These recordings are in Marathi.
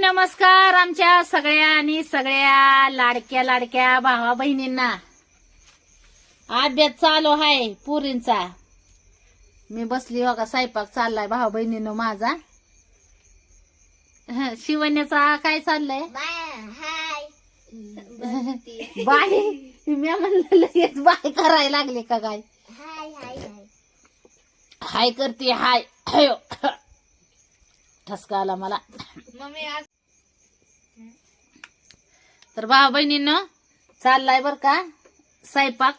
नमस्कार आमच्या सगळ्या आणि सगळ्या लाडक्या लाडक्या भावा बहिणींना. अभ्यास चालू आहे पुरींचा. मी बसली बघा स्वयंपाक चाललाय भावा बहिणीनं माझा. शिवण्याचा काय चाललंय? हाय. बाय मी म्हणलं लगेच बाय करायला लागले का काय? हाय हाय हाय. हाय करते हयो. ठसका आला मला. मम्मी आज तर भावा बहिणीनं चाललाय बर का स्वयंपाक.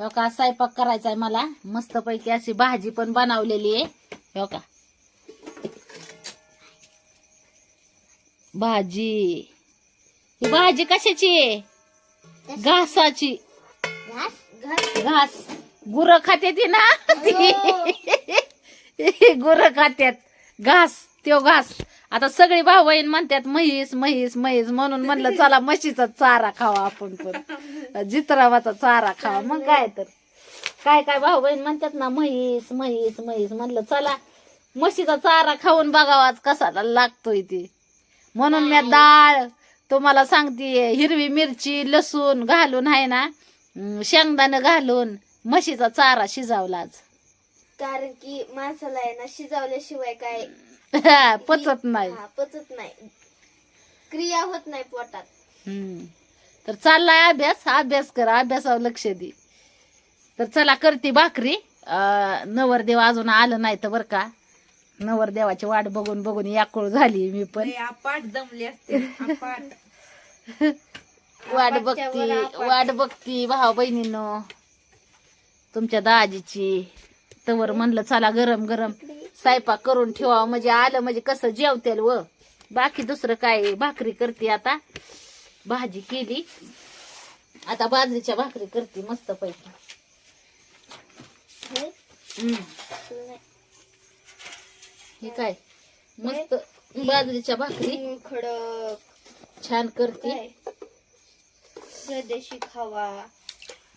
हो का स्वयंपाक करायचा आहे मला. मस्तपैकी अशी भाजी पण बनवलेली आहे. हो का. भाजी. ही भाजी कशाची आहे? घासाची. घास? गुर खाते ती ना? गुर खात्यात. घास त्यो घास. आता सगळी भाऊ बहीण म्हणतात म्हैस म्हैस म्हैस म्हणून म्हणलं चला म्हशीचा चारा खावा आपण पण. जित्रावाचा चारा खावा. मग काय तर. काय काय भाऊ बहीण म्हणतात ना म्हैस म्हैस म्हैस म्हणलं चला म्हशीचा चारा खाऊन बघावाच कसा लागतोय ते. म्हणून मी डाळ तुम्हाला सांगते हिरवी मिरची लसूण घालून आहे ना शेंगदाणं घालून म्हशीचा चारा शिजावला आज. कारण की माणसाला आहे ना शिजवल्याशिवाय काय पचत नाही. हा, पचत नाही. क्रिया होत नाही पोटात. हम्म. तर चाललाय अभ्यास अभ्यास कर अभ्यासावर लक्ष दे. तर चला करते भाकरी. अं, नवरदेव अजून आलं नाही तर बर का. नवरदेवाची वाट बघून बघून याकुळ झाली मी पण. अपाट दमले असते. वाट बघती. वाट बघती भाऊ बहिणीनं. तुमच्या दाजीची. तवर म्हणलं चला गरम गरम स्वयंपाक करून ठेवा म्हणजे आलं म्हणजे कसं जेवतेल व. बाकी दुसरं काय भाकरी करते आता. भाजी केली. आता बाजरीच्या भाकरी करते मस्त पैकी हे? काय? मस्त बाजरीच्या भाकरी. खडक. छान करते. खावा.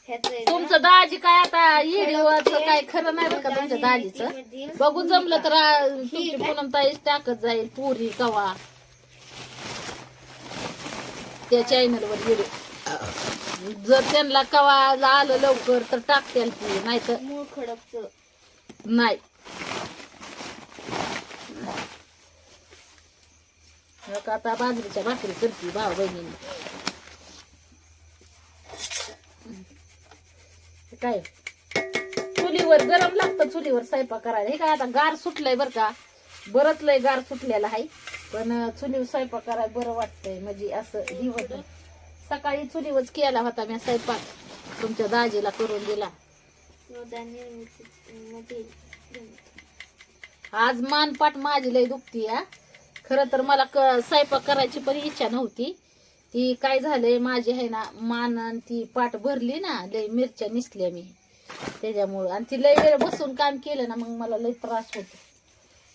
तुमचं दाजी काय आता येडीवाचं काय खरं नाही बरं का तुमच्या दाजीचं? बघू जमलं तर आ, तुमची पूनम ताईच टाकत जाईल पुरी कवा. त्या चॅनल वर व्हिडिओ जर त्यांना कवा आलं लवकर तर टाकतील नाही तर मूळ खडकच. नाही. आता बाजरीच्या भाकरी करते भाऊ बहिणीने. काय? चुलीवर गरम लागतं चुलीवर स्वयंपाक करायला. हे काय आता गार सुटलंय बरं का? बरंच लय गार सुटलेला आहे. पण चुलीवर स्वयंपाक करायला बरं वाटतंय. म्हणजे असं ही होत. सकाळी चुलीवरच केला होता मी स्वयंपाक. तुमच्या दाजीला करून दिला. आज मानपाट माझी लय दुखती हा. खरं तर मला क स्वयंपाक करायची पण इच्छा नव्हती. ती काय झालंय माझी आहे ना मान आणि ती पाठ भरली ना लय मिरच्या निसल्या मी. त्याच्यामुळं आणि ती लय वेळ बसून काम केलं ना मग मला लय त्रास होतो.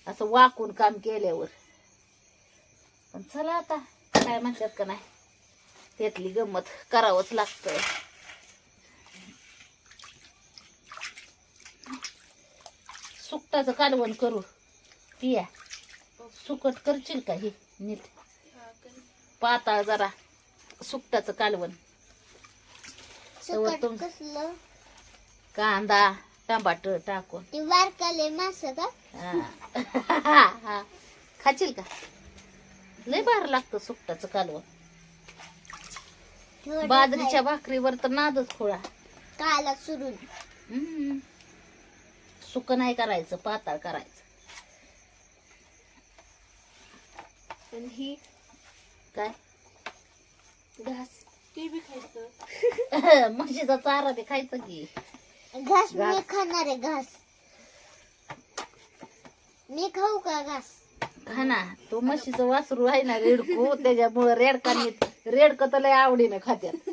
असं वाकून काम केल्यावर. पण चला आता काय म्हणतात का नाही त्यातली गंमत करावंच लागतं सुकटाचं कालवण करू. पिया सुकट करशील का हे नीट? पाताळ जरा. सुकटाचं कालवण. तवर सुकट तुम- कसलं? कांदा टमाट टाकून. ते बारकाले मास का? हा. हा. खाशील का? लय भार लागतं सुकटाचं कालवण. थोडं बाजरीच्या भाकरीवर तर नादच खोळा. खाय. काला सुरून हम्म. सुक नाही करायचं पाताळ करायचं. आणि ही काय? घास. ते बी खायचं. म्हशीचा चारा ते खायचं की. घास मी घास. खाणार आहे घास. मी खाऊ का घास? हा ना. तो म्हशीचं वासरू आहे ना रेडकू. त्याच्यामुळं रेडकानी रेडक तर लय आवडीनं खात्यात.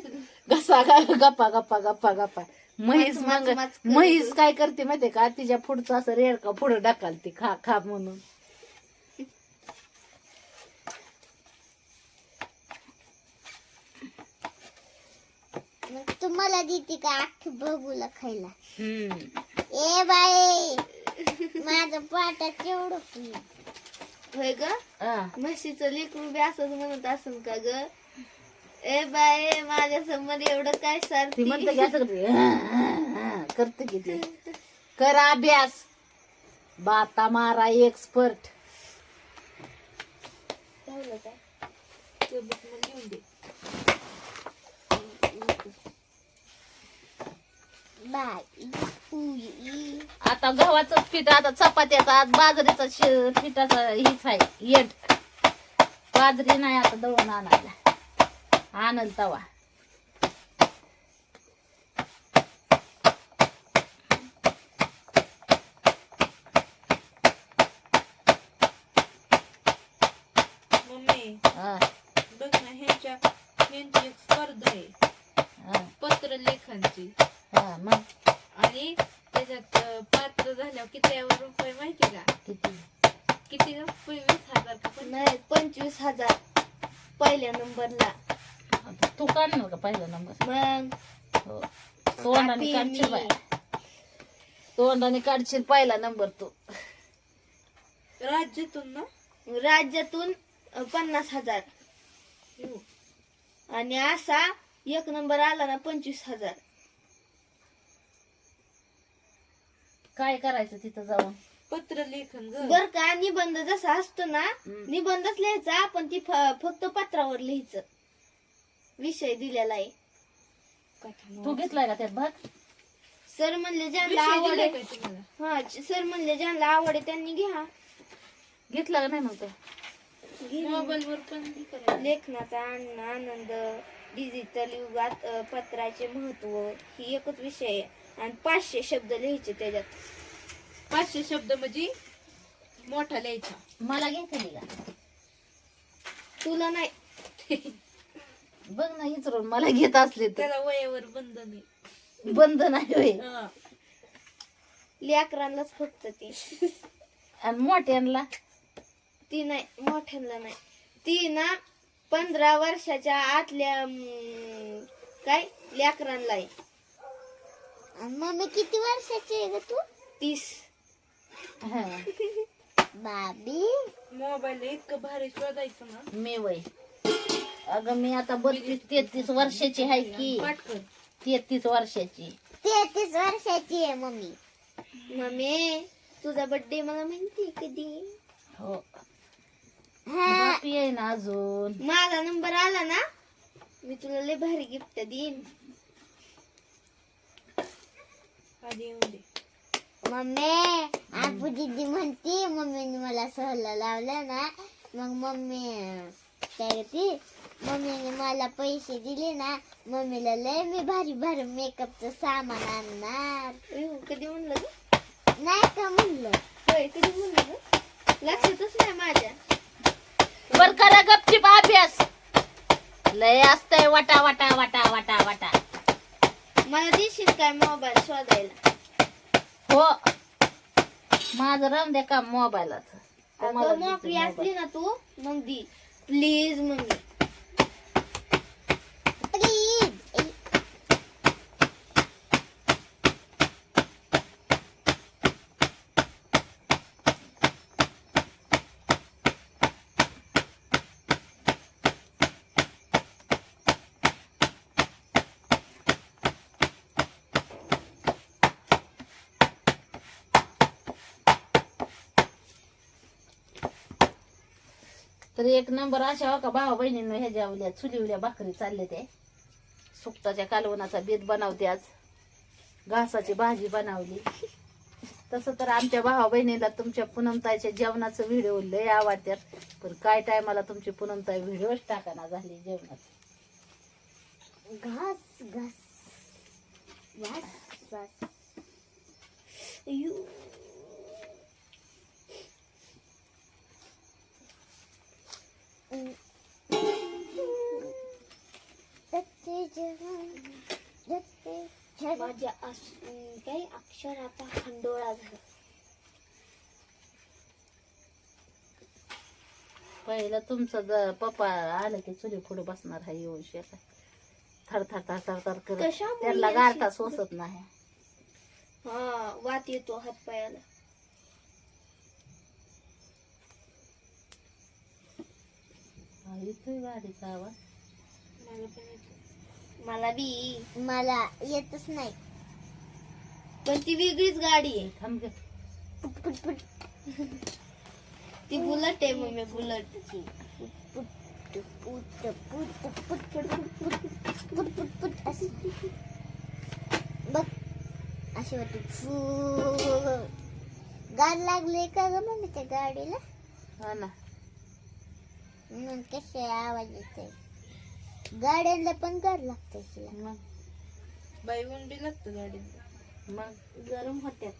घसा गा- गप्पा गप्पा गप्पा गप्पा. म्हैस मग. म्हैस काय करते माहितीये का? तिच्या पुढचं असं रेडका पुढं ढकलते. खा खा म्हणून. तुम्हाला देते का अख्खी बघूला खायला? हम्म. ए बाई माझं पाटा केवढं की होय ग? हा. म्हशीचं लेकरू बी असंच म्हणत असन का ग? ए बाय माझ्यासमोर एवढं काय ती सारखी म्हणते की असं करते. "हं, हं, हं." करते की ती. कर अभ्यास. बाता मारा एक्सपर्ट काय लिहून दे बाई उई. आता गव्हाचं पीठ आता चपात्याचा आज बाजरीचा पिठाचा हीच आहे येट बाजरी नाही आता दळून आणायला. आणल तवा. मम्मी हा, बघ ना ह्यांच्या ह्यांची एक स्पर्धा आहे. पत्र लेखनची हा, मग. आणि त्याच्यात पात्र झाल्यावर किती रुपये माहिती का? किती? किती ग? वीस हजार का पण? नाही पंचवीस हजार. पहिल्या नंबरला. आता तू काढणार का पहिला नंबर? मग. हो. तोंडाने काढशील तोंडाने काढशील पहिला नंबर तू. राज्यातून ना? राज्यातून अ, पन्नास हजार. आणि असा एक नंबर आला ना पंचवीस हजार. काय करायचं तिथं जाऊन? पत्र लेखन ग. बर का निबंध जसा असतो ना हम्म. निबंधच लिहायचा पण ती फ- फक्त पत्रावर लिहायचं. विषय दिलेला आहे. तू घेतलाय का त्यात भाग? सर म्हणले ज्यांना विषय आवड दिलाय आहे तुम्हाला? हा सर म्हणले ज्यांना आवड आहे त्यांनी घ्या. घेतला का नाही मग तो? घे. मोबाईल वर पण हे करायचं. लेखनाचा आन- आनंद डिजिटल युगात अ, पत्राचे महत्त्व ही एकच विषय आहे. आणि पाचशे शब्द लिहायचे त्याच्यात. पाचशे शब्द म्हणजे मोठा लिहायचा. मला घेतली का? तुला नाही. बघ ना इचरून मला घेत असले तर. त्याला वयावर बंधन आहे बंद नाही होय. हा. लेकरांनाच फक्त ती. आणि मोठ्यांना ती नाही मोठ्यांना नाही. ती ना पंधरा वर्षाच्या आतल्या काय लेकरांना आहे. मम्मी किती वर्षाची आहे ग तू? तीस. हा, बाबी. मोबाईल इतकं भारी शोधायचं ना. मी वय. अगं मी आता बत्तीस तेहतीस वर्षाची आहे की. तेहतीस वर्षाची. तेहतीस वर्षाची आहे मम्मी. मम्मी तुझा बर्थडे मला माहिती कधी? हो. बाकी आहे ना अजून. माझा नंबर आला ना? मी तुला लय भारी गिफ्ट देईन. आधी येऊन दे मम्मी आपू दीदी म्हणते मम्मीने मला सहला लावलं ना मग मम्मी काय करते मम्मीने मला पैसे दिले ना मम्मीला लय मी भारी भारी मेकअपचं सामान आणणार. कधी म्हणलं ग? नाही का म्हणलं? होय कधी म्हणलं ग? लक्षातच नाही माझ्या. बर करा गपचिप अभ्यास. लय असतंय वटा वटा वटा वटा वटा. मला देशील काय मोबाईल शोधायला. हो. माझं राहून द्या का मोबाईलाच. अगं मोकळी असली ना तू मग दी. प्लीज मम्मी प्लीज तर एक नंबर अशा हो का भावा बहिणींनो ह्याच्या उल्या चुलीवल्या भाकरी चालले ते. सुकताच्या कालवणाचा बेत बनवते आज. घासाची भाजी बनवली. तसं तर आमच्या भावा बहिणीला तुमच्या पुनमताईच्या जेवणाचं व्हिडिओ लय आवडतात. पण काय टायमाला तुमची पुनमताई व्हिडिओच टाकाना झाली जेवणात घास घास. घास घास. माझ्या अस- अं, काय अक्षराचा खंडोळा झाला. पहिलं तुमचं पप्पा आलं की चुली पुढे बसणार आहे येऊन शेतात. थर थर थर थर थर करत गारठा सोसत नाही. हा वात येतो हात पायाला येतोय गाडीचा आवाज मला पण येतं. मला बी. मला येतच नाही. पण ती वेगळीच गाडी आहे. थांब ग. पुट पुट पुट ती बुलट आहे मम्मी बुलट पुट पुट पुट पुट पुट पुट पुट पुट पुट पुट अशी बघ अशी होती फू गाड लागले का ग मम्मी त्या गाडीला हा ना म्हणून कसे आवाज येते? गाड्यांना पण गाड लागते तिला. मग? बाई उंडी लागतं गाडीत मग? गरम होत्यात.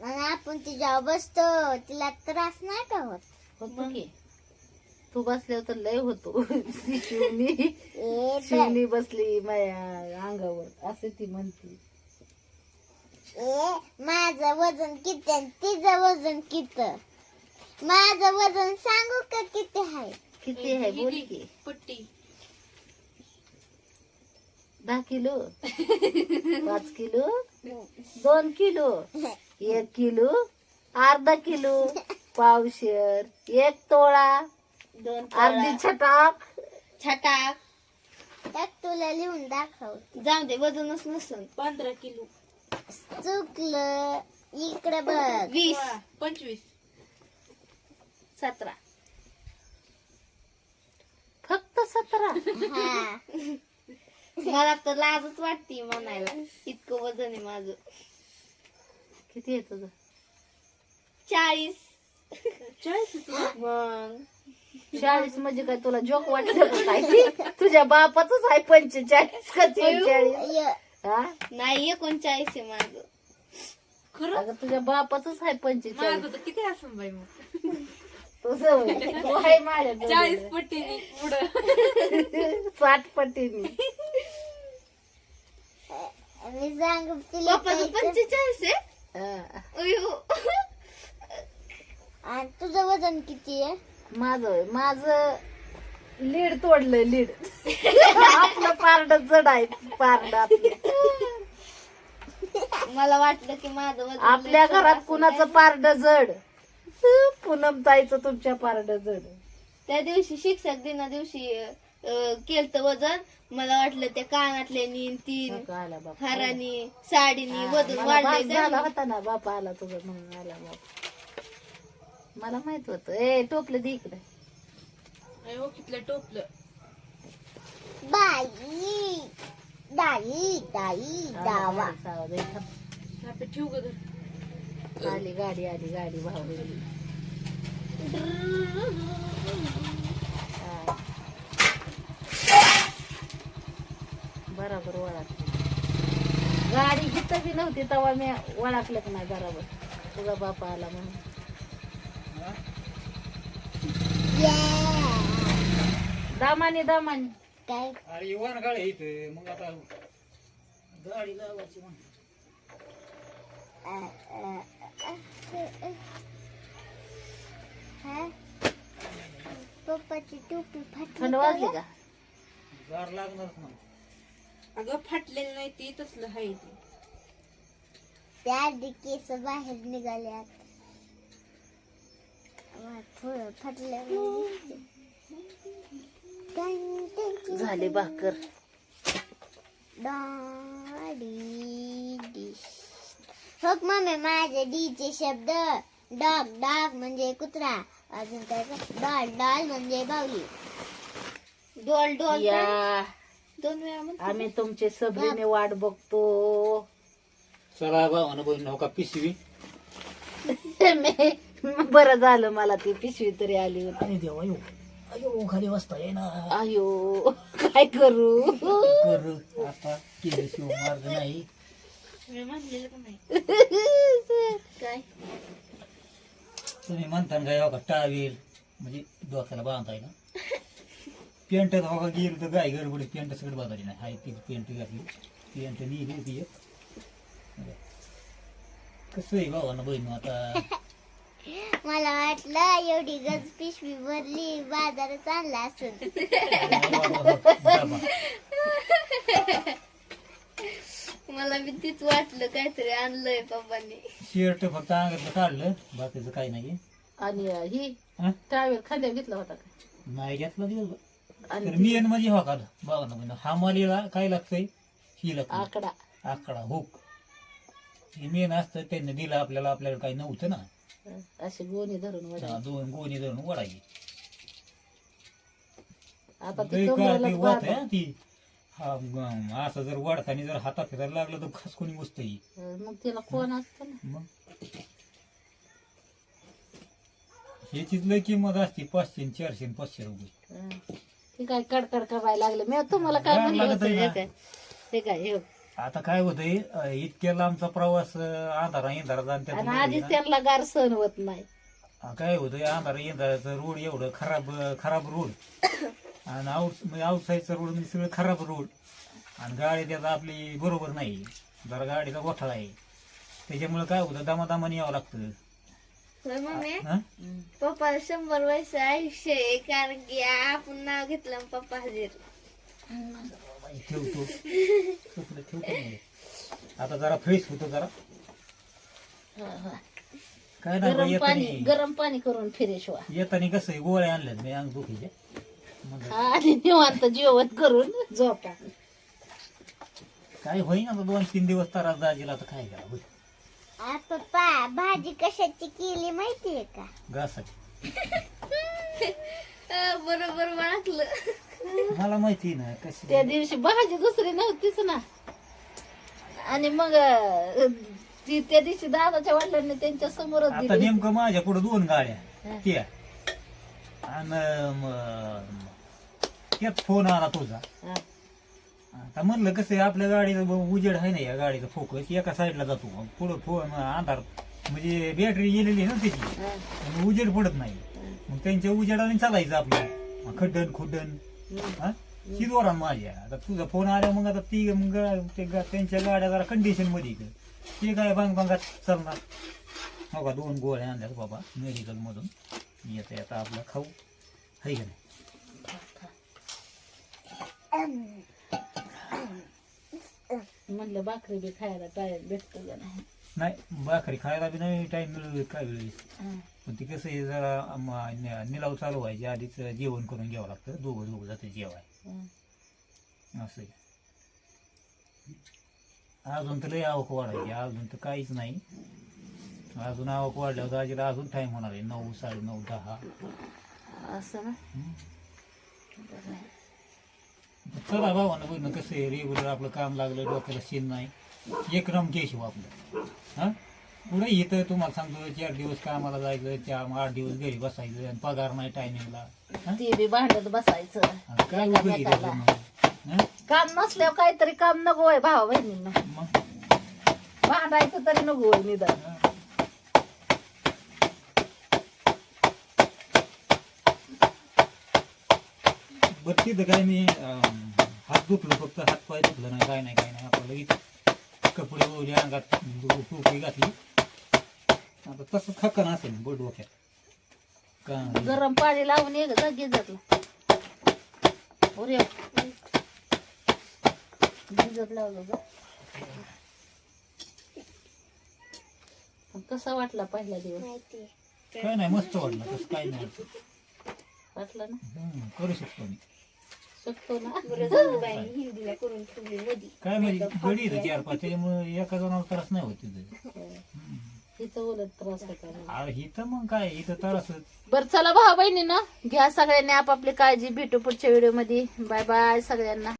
आणि आपण तिच्यावर बसतो तिला त्रास नाही का होत? होतो की. तू बसल्यावर तर लय होतो. शिवनी ए शिवनी बसली माझ्या अंगावर असे ती म्हणती. ए माझं वजन किती आणि तिचं वजन किती? माझं वजन सांगू का किती आहे? किती आहे बोल की. पुट्टी. दहा किलो? पाच किलो? दोन किलो? एक किलो? अर्धा किलो? पावशेर एक तोळा? दोन अर्धी छटाक? छटाक. त्यात तुला लिहून दाखव. जाऊ दे वजनच नसून पंधरा किलो. चुकलं. इकडे बघ. वीस पंचवीस. सतरा. फक्त सतरा. हा. मला तर लाजच वाटते म्हणायला. इतकं वजन आहे माझं. किती आहे तुझं? चाळीस. चाळीस. मग. चाळीस म्हणजे काय तुला जोक काय? तुझ्या बापाच आहे पंचेचाळीस का चाळीस हा? नाही एकोणचाळीस आहे माझं. खरं? अगं तुझ्या बापाच आहे पंचेचाळीस. माझं तर किती असं बाई मग? तुझं होय. तू आहे माझ्या चाळीस. पट्टीने पुढं. साठ पटीने. मी सांग तुला पंचेचाळीस आहे? हा. आणि तुझं वजन किती आहे? माझं होय. माझं लीड तोडलंय लीड. आपलं पारड जड आहे पारड मला वाटलं की माझं वजन आपल्या लई घरात कुणाचं. पारड जड? पूनम ताईचं तुमच्या पारड जड. त्या दिवशी शिक्षक दिना दिवशी केलत वजन. मला वाटलं त्या कानातले नीन तीन नको आला बाप हारानी साडीनी वजन मला वाढलंय भास झाला त्यामुळे. होता ना बापा आला तुझं म्हणून आला बाप. मला माहीत होत. ए टोपलं दे इकडे. हो कितलं टोपलं. बाई दाई दाई दावा. आपे ठेवू ग धर. आली गाडी आली गाडी भाऊ बराबर ओळख गाडी हिथं बी नव्हती तेव्हा मी ओळखलं का नाही बराबर. तुझा बापा आला म्हणून. दामाने दामाने. काय? अरे येवा ना गाडी इथे. मग आता गाडी लावायची मग. हा? पप्पाची टोपी थंड फाटली वाजली का का? गार लागणारच ना अगं फाटलेलं नाही ते तसलं हाय ते. त्या आधी केस बाहेर थोडं फाटलं झाले भाकर. डॉडी डिश. हो मम्मी माझे डीचे शब्द. डॉग डॉग म्हणजे कुत्रा. अजून काय डॉल डॉल म्हणजे बावली. डॉल डॉल या. दोन वेळा म्हणते. आम्ही तुमचे सबरीने वाट बघतो. चला भावानं बहीण हो का पिशवी. बरं झालं मला ती पिशवी तरी आली होती. आणि देवा येऊ. अयो खाली वाजता ये ना अयो काय करू? कर आता केल्याशिवाय मार्ग नाही. मी म्हणलेलं पण नाही? काय? तुम्ही म्हणता ना काय हो का टावेल? म्हणजे डोक्याला बांधताय ना. पेंट हो का गेलं तर गाय गडबडी पेंट सगळं बांधायची नाही. हाय ती पेंट घातली. पेंट नेली होती एक कसं आहे भावानं बहीण आता? मला वाटलं एवढी गज पिशवी भरली बाजारात आणला असेल मला बी तीच वाटलं काहीतरी आणलंय पप्पांनी शर्ट फक्त अंगातलं काढलं बाकीचं काही नाही आणि अं, ही हं? टावेल खांद्या घेतला होता का? नाही घेतलं तर आणि मी आणि म्हणजे हो का बघा ना म्हणजे हा मालीला काय लागतंय? ही लागतं आकडा. आकडा हुक. हे मेन असतं त्यांनी दिलं आपल्याला आपल्याकडे काही नव्हतं ना. अशी गोणी धरून हा, वडायची दोन गोणी धरून ओढायची आता ती ते वात हा ग- असं जर वाढताना जर हातात फिरायला लागलं तर खसकून बसतं ही मग तिला कोण असतं ना? मग? ह्याचीच लय किंमत असते पाचशे चारशे पाचशे रुपये. ती काय कडकड करायला लागले. मी तुम्हाला काय म्हणलं होतं हे हे काय हे आता काय होतंय अं, इतक्या लांबचा प्रवास अं, अंधारा इंधारा आणि आधीच त्यांना गार सहन होत नाही. काय होतंय अंधारा इंधाराचं रोड एवढं खराब खराब रोड. आणि आउट म्हणजे आउटसाईडचा रोड म्हणजे सगळं खराब रोड. आणि गाडी त्यात आपली बरोबर नाही. जरा गाडीचा गोठाळा आहे. त्याच्यामुळे काय होतं दमादमाने यावं लागतं. मम्मी? हा? पप्पाला शंभर वर्ष आयुष्य आहे कारण की आपण नाव घेतलं आणि पप्पा हजीर. ठेवतो ठेवतो. आता जरा फ्रेश होतो जरा. हा, हा. काय नाही गरम पाणी येतानी गरम पाणी करून फिरेश व्हा येतानी कसं आहे, गोळ्या आणल्यात मी अंग दुखीच्या म्हणलं, आणि निवांत जेवण करून झोपा. काय होईना आता दोन तीन दिवस त्रास दाजीला आता काय करा आ, पप्पा भाजी कशाची केली माहितीये का? घासाची. अं, बरोबर ओळखलं मला माहिती ना कशी त्या दिवशी भाजी दुसरी नव्हतीच ना. आणि मग अं, ती त्या दिवशी दादाच्या वडिलांनी त्यांच्या समोरच आता दिली. नेमकं माझ्या पुढे दोन गाड्या. त्या. आणि म- त्यात फोन आला तुझा. हा. आता म्हणलं कसं आहे आपल्या गाडीचं ब- उजेड आहे ना या गाडीचा फोकस एका साईडला जातो. पुढं फोन अंधार म्हणजे बॅटरी गेलेली आहे ना त्याची. हा. आणि उजेड पडत नाही. मग त्यांच्या उजेडाने चालायचं आपलं. खड्डन खुड्डन. हा ही दोरा माझ्या आता तुझा फोन आला मग आता ती मग ते गा- त्यांच्या गाड्या जरा कंडिशनमध्ये इकडे ते काय भांग भांगात चालणार हो का दोन गोळ्या आणल्यात बाबा मेडिकल मधून येता येता आपलं खाऊ हाय का नाही म्हणलं भाकरी बी खायला टायर भेटतो का नाही नाही भाकरी खायला बी नाही टाइम मिळत काय वेळेस हा. पण ती कसं आहे जरा नि- निलाव चालू व्हायच्या आधीच जेवण करून घ्यावं लागतं दोघं दोघं जाते जेवाय हा. असं आहे. अजून तर लय आवक वाढायची अजून तर काहीच नाही अजून आवक वाढल्यावर दाजीला अजून टाइम होणार आहे नऊ साडे नऊ दहा असं ना हम्म. चला भावानं बघ कसं आहे रेग्युलर आपलं काम लागलं डोक्याला शेण नाही एक रम केशिव आपलं. हा? पुढे इथं तुम्हाला सांगतो चार दिवस कामाला जायचं चार आठ दिवस घरी बसायचं आणि पगार नाही टायमिंगला. ते बी भांडत बसायचं. काय उपयोगी त्याचं मग? हं? काम नसल्यावर काहीतरी काम नको आहे भावा बहिणींना. मग? भांडायचं तरी नको आहे निदान. हं. बरं तिथं काय मी अं, हात दुखलो फक्त हात पाय दुखलं नाही काय नाही काय नाही. आपलं लगेच कपडे वगैरे अंगात टोपी घातली. आता तसं खक्कन असेल बोट डोक्यात. का? गरम पाणी लावून ये जा गिजतला उरे. गिजत लावलं ग. पण कसा वाटला पहिला दिवस? काय नाही मस्त वाटलं तसं काय नाही. वाटला ना? करू शकतो मी. शकतो ना? बरं झालं बाईने हिंदीला करून ठेवली मधी काय म्हणजे गडी येतं चार पाच त्याच्यामुळे एका जणाला त्रास नाही होत तिथं. तिथं उलट त्रास होता अरे इथं मग काय इथं त्रासच बर चला भाऊ बहिणी ना घ्या सगळ्यांनी आपापली काळजी भेटू पुढच्या व्हिडिओमध्ये. बाय बाय सगळ्यांना.